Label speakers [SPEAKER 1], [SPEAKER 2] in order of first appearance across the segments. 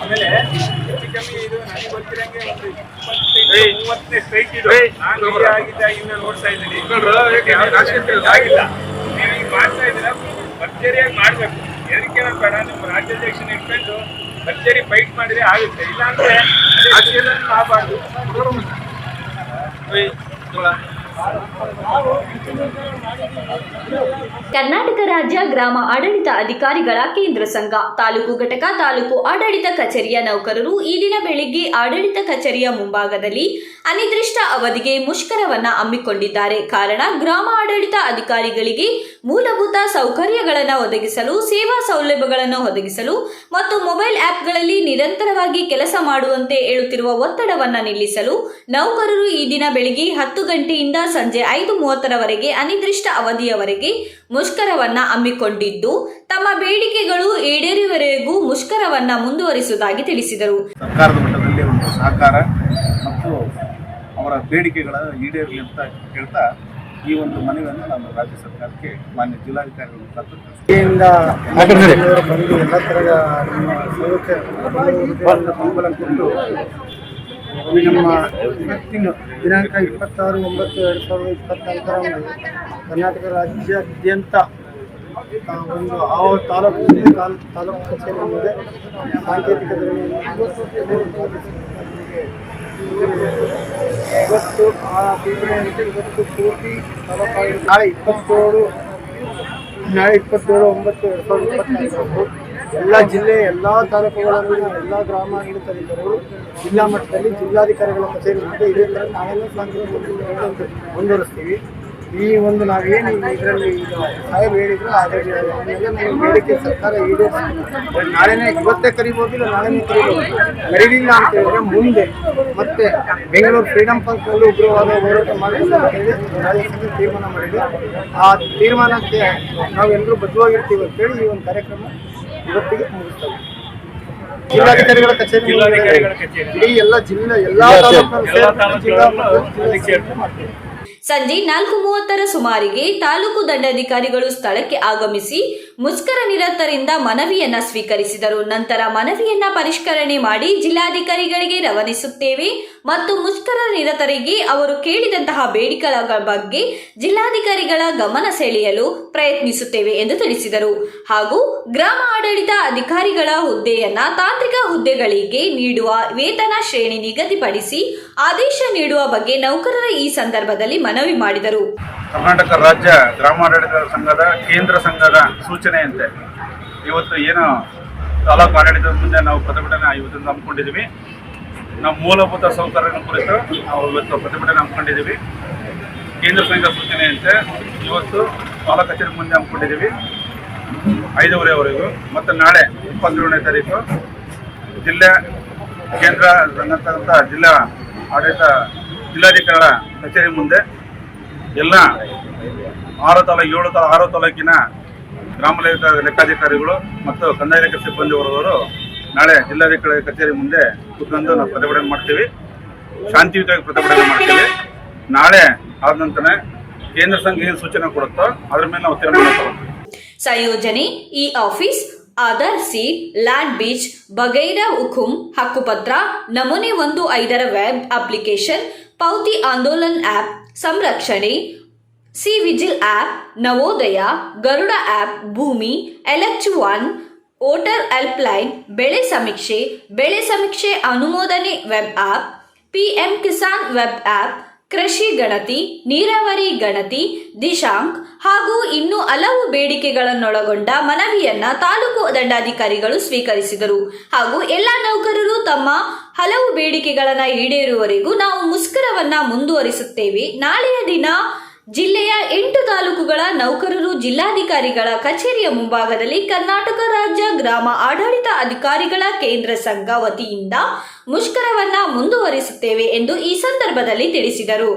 [SPEAKER 1] ಆಮೇಲೆ ಹೆಚ್ಚು ಕಮ್ಮಿ ಇದು ನನಗೆ ಗೊತ್ತಿರಂಗೆ ಒಂದು ಇಪ್ಪತ್ತೈದು ಮೂವತ್ತನೇ ಸ್ಟ್ರೈಕ್ ಇದು ನಾನು ಆಗಿದ್ದಾಗಿಂದ ನೋಡ್ತಾ ಇದ್ದೀನಿ ಆಗಿಲ್ಲ ನೀವು ಈಗ ಮಾಡ್ತಾ ಇದ್ದೀರಾ ಮಾಡಬೇಕು ಎದಕ್ಕೆ ಬೇಡ ನಿಮ್ಮ ರಾಜ್ಯಾಧ್ಯಕ್ಷನ ಇಟ್ಕೊಂಡು ಭರ್ಜರಿ ಫೈಟ್ ಮಾಡಿದ್ರೆ ಆಗುತ್ತೆ. ಇಲ್ಲ ಅಂದ್ರೆ
[SPEAKER 2] ಕರ್ನಾಟಕ ರಾಜ್ಯ ಗ್ರಾಮ ಆಡಳಿತ ಅಧಿಕಾರಿಗಳ ಕೇಂದ್ರ ಸಂಘ, ತಾಲೂಕು ಘಟಕ, ತಾಲೂಕು ಆಡಳಿತ ಕಚೇರಿಯ ನೌಕರರು ಈ ದಿನ ಬೆಳಿಗ್ಗೆ ಆಡಳಿತ ಕಚೇರಿಯ ಮುಂಭಾಗದಲ್ಲಿ ಅನಿರ್ದಿಷ್ಟ ಅವಧಿಗೆ ಮುಷ್ಕರವನ್ನ ಹಮ್ಮಿಕೊಂಡಿದ್ದಾರೆ. ಕಾರಣ ಗ್ರಾಮ ಆಡಳಿತ ಅಧಿಕಾರಿಗಳಿಗೆ ಮೂಲಭೂತ ಸೌಕರ್ಯಗಳನ್ನು ಒದಗಿಸಲು, ಸೇವಾ ಸೌಲಭ್ಯಗಳನ್ನು ಒದಗಿಸಲು ಮತ್ತು ಮೊಬೈಲ್ ಆಪ್ಗಳಲ್ಲಿ ನಿರಂತರವಾಗಿ ಕೆಲಸ ಮಾಡುವಂತೆ ಹೇಳುತ್ತಿರುವ ಒತ್ತಡವನ್ನು ನಿಲ್ಲಿಸಲು ನೌಕರರು ಈ ದಿನ ಬೆಳಿಗ್ಗೆ ಹತ್ತು ಗಂಟೆಯಿಂದ ಸಂಜೆ ಐದು ಮೂವತ್ತರವರೆಗೆ ಅನಿರ್ದಿಷ್ಟ ಅವಧಿಯವರೆಗೆ ಮುಷ್ಕರವನ್ನ ಹಮ್ಮಿಕೊಂಡಿದ್ದು, ತಮ್ಮ ಬೇಡಿಕೆಗಳು ಈಡೇರುವವರೆಗೂ ಮುಷ್ಕರವನ್ನ ಮುಂದುವರಿಸುವುದಾಗಿ ತಿಳಿಸಿದರು.
[SPEAKER 3] ಸರ್ಕಾರದ ಮಟ್ಟದಲ್ಲಿ ಒಂದು ಸಹಕಾರ ಮತ್ತು ಅವರ ಬೇಡಿಕೆಗಳ ಈಡೇರಲಿ ಅಂತ ಹೇಳ್ತಾ ಈ ಒಂದು ಮನವಿಯನ್ನು ನಾನು ರಾಜ್ಯ ಸರ್ಕಾರಕ್ಕೆ ಮಾನ್ಯ ಜಿಲ್ಲಾಧಿಕಾರಿಗಳ ಮುಖಾಂತರ
[SPEAKER 4] ಬಂದು ಎಲ್ಲ ಥರದ ನಮ್ಮ ಬೆಂಬಲ ಕೊಟ್ಟು ನಮ್ಮ ಇವತ್ತಿನ ದಿನಾಂಕ ಇಪ್ಪತ್ತಾರು ಒಂಬತ್ತು ಎರಡು ಸಾವಿರದ ಇಪ್ಪತ್ನಾಲ್ಕರಂದು ಕರ್ನಾಟಕ ರಾಜ್ಯಾದ್ಯಂತ ಒಂದು ಆ ತಾಲೂಕು ತಾಲೂಕು ತಾಲೂಕು ಕಚೇರಿ ಮುಂದೆ ಸಾಂಕೇತಿಕ ಇವತ್ತು ಆ ತೀರ್ಮಾನಕ್ಕೆ ಇವತ್ತು ಪೂರ್ತಿ ನಾಳೆ ಇಪ್ಪತ್ತೇಳು ನಾಳೆ ಇಪ್ಪತ್ತೇಳು, ಒಂಬತ್ತು, ಎರಡು ಸಾವಿರದ ಇಪ್ಪತ್ತೈದು. ಎಲ್ಲ ಜಿಲ್ಲೆ, ಎಲ್ಲ ತಾಲೂಕುಗಳಲ್ಲಿ ಎಲ್ಲ ಗ್ರಾಮ ಆಡಳಿತಾಧಿಕಾರಿಗಳು ಜಿಲ್ಲಾ ಮಟ್ಟದಲ್ಲಿ ಜಿಲ್ಲಾಧಿಕಾರಿಗಳ ಕಚೇರಿ ಇದೇ ಥರ ನಾವೆಲ್ಲ ಮುಂದುವರಿಸ್ತೀವಿ. ಈ ಒಂದು ನಾವೇನು ಇದರಲ್ಲಿ ಸಾಹೇಬ್ ಹೇಳಿದ್ರು ಅದರಲ್ಲಿ ಬೇಡಿಕೆ ಸರ್ಕಾರ ಈಡೇರಿಸಿ. ನಾಳೆನೇ ಇವತ್ತೇ ಕರಿಬೋದು ಇಲ್ಲ ನಾಳೆನೇ ಕರಿಬೋದು ಕರೀಲಿಲ್ಲ ಅಂತ ಹೇಳಿದ್ರೆ ಮುಂದೆ ಮತ್ತೆ ಬೆಂಗಳೂರು ಫ್ರೀಡಮ್ ಪಾರ್ಕ್ನಲ್ಲಿ ಉಗ್ರವಾದ ಹೋರಾಟ ಮಾಡಿದ್ರೆ ರಾಜ್ಯ ತೀರ್ಮಾನ ಮಾಡಿದೆ. ಆ ತೀರ್ಮಾನಕ್ಕೆ ನಾವೆಲ್ಲರೂ ಬದ್ಧವಾಗಿರ್ತೀವಿ ಅಂತೇಳಿ ಈ ಒಂದು ಕಾರ್ಯಕ್ರಮ ಇವತ್ತಿಗೆ ಮುಗಿಸ್ತೇವೆ ಜಿಲ್ಲಾಧಿಕಾರಿಗಳ ಕಚೇರಿ. ಇಡೀ ಎಲ್ಲ ಜಿಲ್ಲೆ ಎಲ್ಲಾ ಜಿಲ್ಲಾ ಮಾಡ್ತೀವಿ.
[SPEAKER 2] ಸಂಜೆ ನಾಲ್ಕು ಮೂವತ್ತರ ಸುಮಾರಿಗೆ ತಾಲೂಕು ದಂಡಾಧಿಕಾರಿಗಳು ಸ್ಥಳಕ್ಕೆ ಆಗಮಿಸಿ ಮುಷ್ಕರ ನಿರತರಿಂದ ಮನವಿಯನ್ನ ಸ್ವೀಕರಿಸಿದರು. ನಂತರ ಮನವಿಯನ್ನ ಪರಿಷ್ಕರಣೆ ಮಾಡಿ ಜಿಲ್ಲಾಧಿಕಾರಿಗಳಿಗೆ ರವಾನಿಸುತ್ತೇವೆ ಮತ್ತು ಮುಷ್ಕರ ನಿರತರಿಗೆ ಅವರು ಕೇಳಿದಂತಹ ಬೇಡಿಕೆಗಳ ಬಗ್ಗೆ ಜಿಲ್ಲಾಧಿಕಾರಿಗಳ ಗಮನ ಸೆಳೆಯಲು ಪ್ರಯತ್ನಿಸುತ್ತೇವೆ ಎಂದು ತಿಳಿಸಿದರು. ಹಾಗೂ ಗ್ರಾಮ ಆಡಳಿತ ಅಧಿಕಾರಿಗಳ ಹುದ್ದೆಯನ್ನ ತಾಂತ್ರಿಕ ಹುದ್ದೆಗಳಿಗೆ ನೀಡುವ ವೇತನ ಶ್ರೇಣಿ ನಿಗದಿಪಡಿಸಿ ಆದೇಶ ನೀಡುವ ಬಗ್ಗೆ ನೌಕರರ ಈ ಸಂದರ್ಭದಲ್ಲಿ ಮನವಿ ಮಾಡಿದರು.
[SPEAKER 3] ಕರ್ನಾಟಕ ರಾಜ್ಯ ಗ್ರಾಮಾಡಳಿತ ಸಂಘದ ಕೇಂದ್ರ ಸಂಘದ ಸೂಚನೆಯಂತೆ ಇವತ್ತು ಏನು ತಾಲೂಕು ಆಡಳಿತದ ಮುಂದೆ ನಾವು ಪ್ರತಿಭಟನೆ ಇವತ್ತು ಹಮ್ಮಿಕೊಂಡಿದ್ದೀವಿ. ನಮ್ಮ ಮೂಲಭೂತ ಸೌಕರ್ಯ ಕುರಿತು ನಾವು ಇವತ್ತು ಪ್ರತಿಭಟನೆ ಹಮ್ಮಿಕೊಂಡಿದ್ದೀವಿ. ಕೇಂದ್ರ ಸಂಘದ ಸೂಚನೆಯಂತೆ ಇವತ್ತು ತಾಲೂಕು ಕಚೇರಿ ಮುಂದೆ ಹಮ್ಮಿಕೊಂಡಿದ್ದೀವಿ. ಐದೂವರೆವರೆಗೂ ಮತ್ತು ನಾಳೆ ಇಪ್ಪತ್ತೇಳನೇ ತಾರೀಕು ಜಿಲ್ಲೆ ಕೇಂದ್ರ ಜಿಲ್ಲಾ ಆಡಳಿತ ಜಿಲ್ಲಾಧಿಕಾರಿಗಳ ಕಚೇರಿ ಮುಂದೆ ಎಲ್ಲ ಆರು ತಾಲೂಕು, ಏಳು ತಾ ಆರು ತಾಲೂಕಿನ ಗ್ರಾಮ ಲೆಕ್ಕ ಲೆಕ್ಕಾಧಿಕಾರಿಗಳು ಮತ್ತು ಕಂದಾಯ ಲೆಕ್ಕ ಸಿಬ್ಬಂದಿ ವರ್ಗದವರು ನಾಳೆ ಜಿಲ್ಲಾಧಿಕಾರಿ ಕಚೇರಿ ಮುಂದೆ ಕುತ್ಕೊಂಡು ನಾವು ಪ್ರತಿಭಟನೆ ಮಾಡ್ತೀವಿ. ಶಾಂತಿಯುತವಾಗಿ ಪ್ರತಿಭಟನೆ ಮಾಡ್ತೀವಿ. ನಾಳೆ ಆದ ನಂತರ ಕೇಂದ್ರ ಸಂಘ ಏನು ಸೂಚನೆ ಕೊಡುತ್ತೋ ಅದ್ರ ಮೇಲೆ ನಾವು ತೀರ್ಮಾನ
[SPEAKER 2] ಸಂಯೋಜನೆ e office Aadhaar seat land beach ಬಗೈರ ಹುಕುಂ ಹಕ್ಕುಪತ್ರ, ನಮೂನೆ ಒಂದು ಐದರ web application, Pauti Andolan app, ಸಂರಕ್ಷಣೆ, C vigil app, Navodaya, Garuda app, Bhoomi elect one, voter helpline, ಬೆಳೆ ಸಮೀಕ್ಷೆ ಬೆಳೆ ಸಮೀಕ್ಷೆ ಅನುಮೋದನೆ web app PM Kisan web app ಕೃಷಿ ಗಣತಿ, ನೀರಾವರಿ ಗಣತಿ, ದಿಶಾಂಕ್ ಹಾಗೂ ಇನ್ನೂ ಹಲವು ಬೇಡಿಕೆಗಳನ್ನೊಳಗೊಂಡ ಮನವಿಯನ್ನ ತಾಲೂಕು ದಂಡಾಧಿಕಾರಿಗಳು ಸ್ವೀಕರಿಸಿದರು. ಹಾಗೂ ಎಲ್ಲ ನೌಕರರು ತಮ್ಮ ಹಲವು ಬೇಡಿಕೆಗಳನ್ನ ಈಡೇರುವವರೆಗೂ ನಾವು ಮುಷ್ಕರವನ್ನ ಮುಂದುವರಿಸುತ್ತೇವೆ. ನಾಳೆಯ ದಿನ ಜಿಲ್ಲೆಯ ಎಂಟು ತಾಲೂಕುಗಳ ನೌಕರರು ಜಿಲ್ಲಾಧಿಕಾರಿಗಳ ಕಚೇರಿಯ ಮುಂಭಾಗದಲ್ಲಿ ಕರ್ನಾಟಕ ರಾಜ್ಯ ಗ್ರಾಮ ಆಡಳಿತ ಅಧಿಕಾರಿಗಳ ಕೇಂದ್ರ ಸಂಘ ವತಿಯಿಂದ ಮುಷ್ಕರವನ್ನ ಮುಂದುವರಿಸುತ್ತೇವೆ ಎಂದು ಈ ಸಂದರ್ಭದಲ್ಲಿ ತಿಳಿಸಿದರು.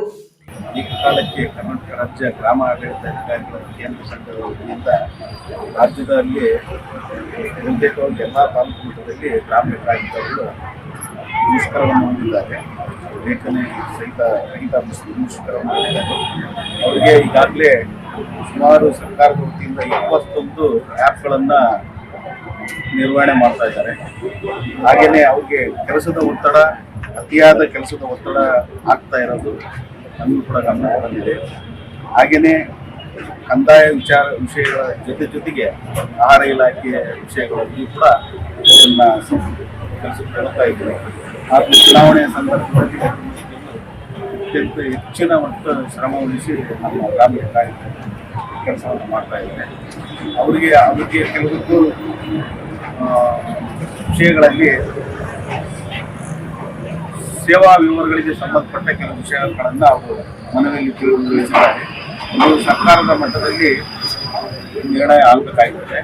[SPEAKER 3] ಈ ಕಾಲಕ್ಕೆ ಕರ್ನಾಟಕ ರಾಜ್ಯ ಗ್ರಾಮ ಆಡಳಿತ ಅಧಿಕಾರಿಗಳ ಕೇಂದ್ರ ಸಂಘದ ರಾಜ್ಯದಲ್ಲಿ ಬಹುತೇಕವಾಗಿ ಎಲ್ಲ ತಾಲೂಕು ಮಟ್ಟದಲ್ಲಿ ಗ್ರಾಮ
[SPEAKER 5] ಮುಷ್ಕರವನ್ನು ಹೊಂದಿದ್ದಾರೆ ಲೇಖನೆ ಸಹಿತ ರಹಿತ ಮುಷ್ಕರವನ್ನು ಹೊಂದಿದ್ದಾರೆ ಅವರಿಗೆ ಈಗಾಗಲೇ ಸುಮಾರು ಸರ್ಕಾರದ ವತಿಯಿಂದ ಇಪ್ಪತ್ತೊಂದು ಆ್ಯಪ್ಗಳನ್ನು ನಿರ್ವಹಣೆ ಮಾಡ್ತಾ ಇದ್ದಾರೆ. ಹಾಗೆಯೇ ಅವ್ರಿಗೆ ಕೆಲಸದ ಒತ್ತಡ, ಅತಿಯಾದ ಕೆಲಸದ ಒತ್ತಡ ಆಗ್ತಾ ಇರೋದು ನಮಗೂ ಕೂಡ ಗಮನ ಬಂದಿದೆ ಹಾಗೆಯೇ ಕಂದಾಯ ವಿಚಾರ ವಿಷಯಗಳ ಜೊತೆ ಜೊತೆಗೆ ಆಹಾರ ಇಲಾಖೆಯ ವಿಷಯಗಳಲ್ಲಿ ಕೂಡ ಇದನ್ನು ಕೆಲಸ ಕೊಡ್ತಾ ಇದ್ದೀವಿ. ಹಾಗೂ ಚುನಾವಣೆಯ ಸಂದರ್ಭದಲ್ಲಿ ಅತ್ಯಂತ ಹೆಚ್ಚಿನ ಮತ್ತು ಶ್ರಮ ವಹಿಸಿ ನಮ್ಮ ಗ್ರಾಮೀಣ ಕಾರ್ಯಕ್ರಮ ಕೆಲಸವನ್ನು ಮಾಡ್ತಾ ಇದ್ದಾರೆ. ಅವರಿಗೆ ಅವರಿಗೆ ಕೆಲವೊಂದು ವಿಷಯಗಳಲ್ಲಿ ಸೇವಾ ವಿವರಗಳಿಗೆ ಸಂಬಂಧಪಟ್ಟ ಕೆಲವು ವಿಷಯಗಳನ್ನು ಅವರು ಮನವಿಯಲ್ಲಿ ತಿಳಿಸಿದ್ದಾರೆ ಇದು ಸರ್ಕಾರದ ಮಟ್ಟದಲ್ಲಿ ನಿರ್ಣಯ ಆಗಬೇಕಾಗಿದೆ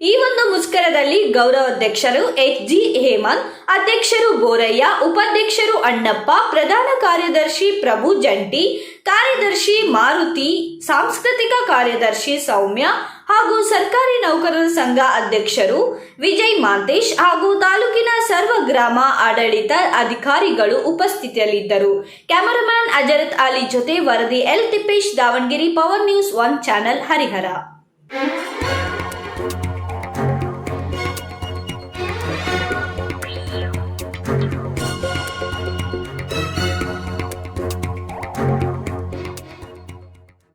[SPEAKER 2] ಈ ಒಂದು ಮುಷ್ಕರದಲ್ಲಿ ಗೌರವಾಧ್ಯಕ್ಷರು ಎಚ್ ಜಿ ಹೇಮಂತ್, ಅಧ್ಯಕ್ಷರು ಬೋರಯ್ಯ, ಉಪಾಧ್ಯಕ್ಷರು ಅಣ್ಣಪ್ಪ, ಪ್ರಧಾನ ಕಾರ್ಯದರ್ಶಿ ಪ್ರಭು ಜಂಟಿ, ಕಾರ್ಯದರ್ಶಿ ಮಾರುತಿ, ಸಾಂಸ್ಕೃತಿಕ ಕಾರ್ಯದರ್ಶಿ ಸೌಮ್ಯ ಹಾಗೂ ಸರ್ಕಾರಿ ನೌಕರರ ಸಂಘ ಅಧ್ಯಕ್ಷರು ವಿಜಯ್ ಮಾಂತೇಶ್ ಹಾಗೂ ತಾಲೂಕಿನ ಸರ್ವ ಗ್ರಾಮ ಆಡಳಿತ ಅಧಿಕಾರಿಗಳು ಉಪಸ್ಥಿತಿಯಲ್ಲಿದ್ದರು ಕ್ಯಾಮರಾಮ್ಯಾನ್ ಅಜರತ್ ಅಲಿ ಜೊತೆ ವರದಿ L Thippesh Davanagere power news one channel Harihar.